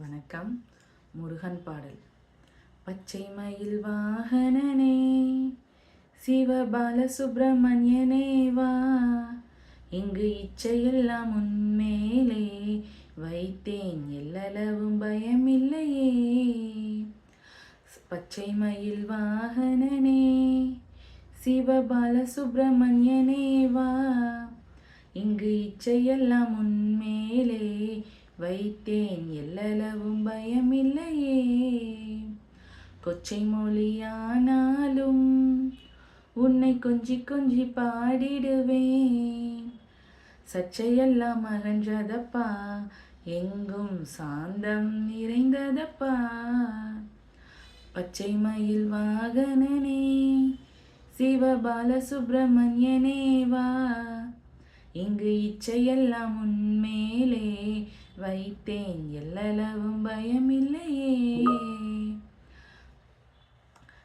வணக்கம் முருகன் பாடல். பச்சை மயில் வாகனனே சிவபால சுப்பிரமணியனே வா. இங்கு இச்சையெல்லாம் உன்மேலே வைத்தேன் எல்லளவும் பயமில்லையே. பச்சை மயில் வாகனனே சிவபால சுப்பிரமணியனே வா. இங்கு இச்சையெல்லாம் உன்மேலே வைத்தேன். எல்லளவும் பயமில்லையே. கொச்சை மொழியானாலும் உன்னை கொஞ்சி கொஞ்சி பாடிடுவேன். சச்சையெல்லாம் அகன்றதப்பா எங்கும் சாந்தம் நிறைந்ததப்பா. பச்சை மயில் வாகனனே சிவபால சுப்பிரமணியனே வா. இங்கு இச்சையெல்லாம் உன்மேலே வைத்தேன். எல்லளவும் பயமில்லையே.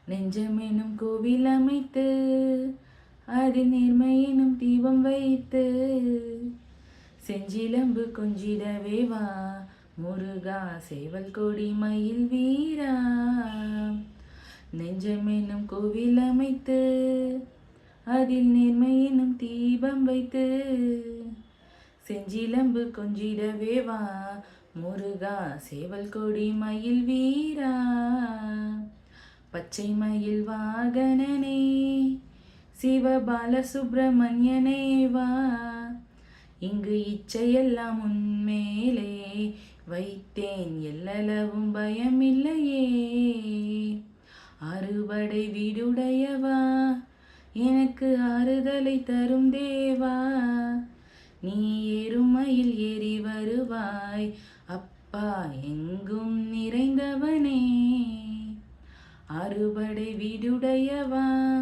நெஞ்சமெனும் கோவில் அமைத்து அதில் நேர்மையெனும் தீபம் வைத்து செஞ்சிலம்பு கொஞ்சிடவே வா. முருகா சேவல் கொடி மயில் வீரா. நெஞ்சமெனும் கோவில் அமைத்து அதில் நேர்மையெனும் தீபம் வைத்து செஞ்சிலம்பு கொஞ்சிடவே வா. முருகா சேவல் கொடி மயில் வீரா. பச்சை மயில் வாகனனே. சிவபால சுப்பிரமணியனே வா. இங்கு இச்சையெல்லாம் உன்மேலே வைத்தேன் எல்லளவும் பயமில்லையே. அறுபடை வீடுடையவா. எனக்கு ஆறுதலை தரும் தேவா. நீ எருமையில் ஏறி வருவாய். அப்பா எங்கும் நிறைந்தவனே. அறுபடை வீடுடையவா?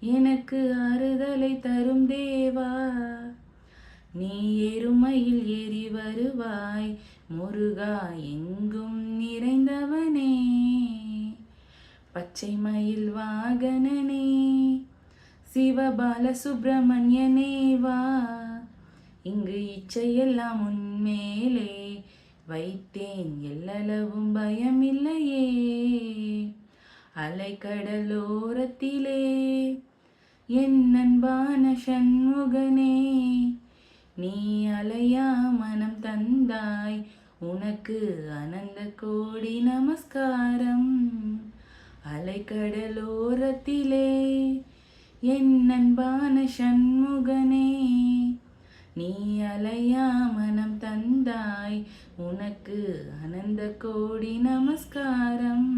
எனக்கு ஆறுதலை தரும் தேவா. நீ எருமையில் ஏறி வருவாய். முருகா எங்கும் நிறைந்தவனே. பச்சை மயில் வாகனனே. சிவபால சுப்பிரமணியனே வா. இங்கு இச்சையெல்லாம் உன்மேலே. வைத்தேன் எல்லளவும் பயமில்லையே. அலைக்கடலோரத்திலே. என் அன்பான சண்முகனே நீ அலையா மனம் தந்தாய். உனக்கு அனந்த கோடி நமஸ்காரம். அலைக்கடலோரத்திலே. என் அன்பான சண்முகனே நீ அலையா மனம் தந்தாய் உனக்கு அனந்த கோடி நமஸ்காரம்.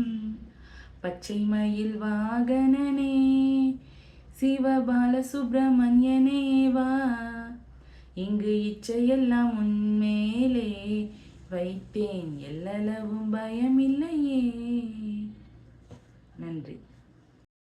பச்சை மயில் வாகனனே சிவபால சுப்பிரமணியனே வா. இங்கு இச்சையெல்லாம் உன்மேலே வைத்தேன் எல்லளவும் பயமில்லையே. நன்றி.